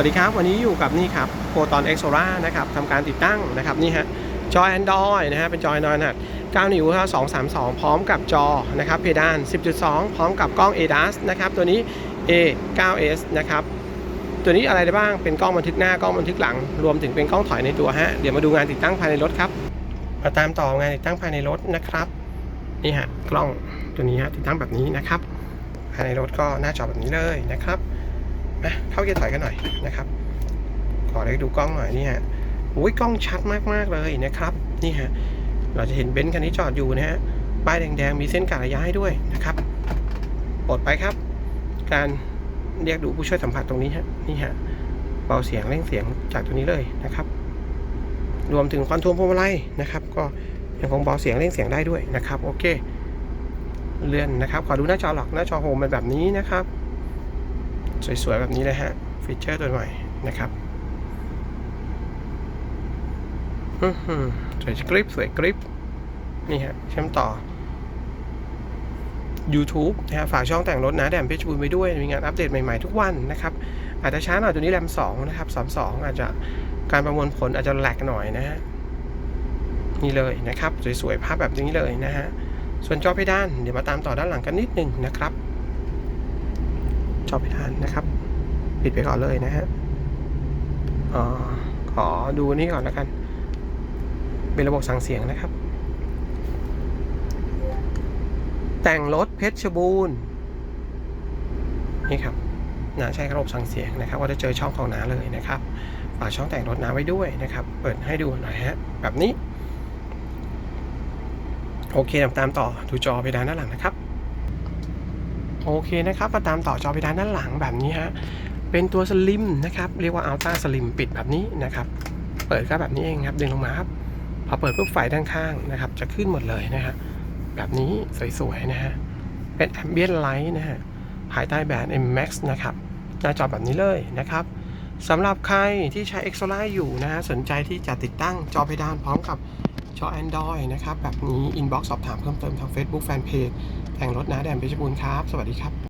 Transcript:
วัสดีครับ วันนี้อยู่กับนี่ครับโ o ตอน X o l a นะครับทำการติดตั้งนะครับนี่ฮะจอ Android นะฮะเป็นจอ Android ขนาด9นิ้วครับ232 พร้อมกับจอนะครับเพดาน 10.2 พร้อมกับกล้อง ADAS นะครับตัวนี้ A9s นะครับตัวนี้อะไรได้บ้างเป็นกล้องบันทึกหน้ากล้องบันทึกหลัง รวมถึงเป็นกล้องถอยในตัวฮะเดี๋ยวมาดูงานติดตั้งภายในรถครับมาตามต่องานติดตั้งภายในรถนะครับนี่ฮะกล้องตัวนี้ฮะติดตั้งแบบนี้นะครับภายในรถก็หน้าจอแบบนี้เลยนะครับ มาเข้าเกียร์ถอยกันหน่อยนะครับขอได้ดูกล้องหน่อยนี่ฮะโอ้ยกล้องชัดมากๆเลยนะครับนี่ฮะเราจะเห็นเบนซ์คันนี้จอดอยู่นะฮะป้ายแดงๆมีเส้นการะยะให้ด้วยนะครับปลดไปครับ การเรียกดูผู้ช่วยสัมผัสตรงนี้ฮะนี่ฮะเบาเสียงเร่งเสียงจากตัวนี้เลยนะครับ รวมถึงคอนโทรลพวงมาลัยนะครับ ก็ยังคงเบาเสียงเร่งเสียงได้ด้วยนะครับโอเคเลื่อนนะครับขอดูหน้าจอหลักหน้าจอโฮมเป็นแบบนี้นะครับ สวยๆ แบบนี้เลยฮะ ฟีเจอร์ตัวใหม่นะครับหือสวยกริปสวยกริปนี่ฮะเชื่อมต่อ YouTube นะฮะฝากช่องแต่งรถนะแดมเพชรบูรณ์ไปด้วย มีงานอัปเดตใหม่ ๆ ทุกวันนะครับ อาจจะช้าหน่อยตัวนี้แรม2นะครับ32 อาจจะการประมวลผลอาจจะแหลกหน่อยนะฮะนี่เลยนะครับ สวยๆ ภาพแบบนี้เลยนะฮะ ส่วนจอเพดาน เดี๋ยวมาตามต่อด้านหลังกันนิดนึงนะครับ จอเพดานนะครับ ปิดไปก่อนเลยนะฮะออขอดูนี่ก่อนแล้วกัน เป็นระบบสั่งเสียงนะครับ แต่งรถเพชรบูรณ์นี่ครับนาใช้ระบบสั่งเสียงนะครับว่าจะเจอช่องของนาเลยนะครับฝากช่องแต่งรถน้าไว้ด้วยนะครับ เปิดให้ดูหน่อยฮะแบบนี้ โอเคตามต่อดูจอเพดานด้าหลังนะครับ โอเคนะครับมาตามต่อจอเพดานด้านหลังแบบนี้ฮะเป็นตัวสลิมนะครับเรียกว่าอัลต้าสลิมปิดแบบนี้นะครับเปิดก็แบบนี้เองครับดึงลงมาครับพอเปิดปุ๊บไฟด้านข้างนะครับ จะขึ้นหมดเลยนะฮะแบบนี้สวยๆนะฮะเป็นแอมเบียนไลท์นะฮะภายใต้แบรนด์ M Max นะครับหน้าจอแบบนี้เลยนะครับสำหรับใครที่ใช้ e x o l i อยู่นะฮะสนใจที่จะติดตั้งจอเพดานพร้อมกับ จอ Android นะครับ แบบนี้ inbox สอบถามเพิ่มเติมทาง Facebook Fanpage แต่งรถนะแดมเพชรบูรณ์ครับ สวัสดีครับ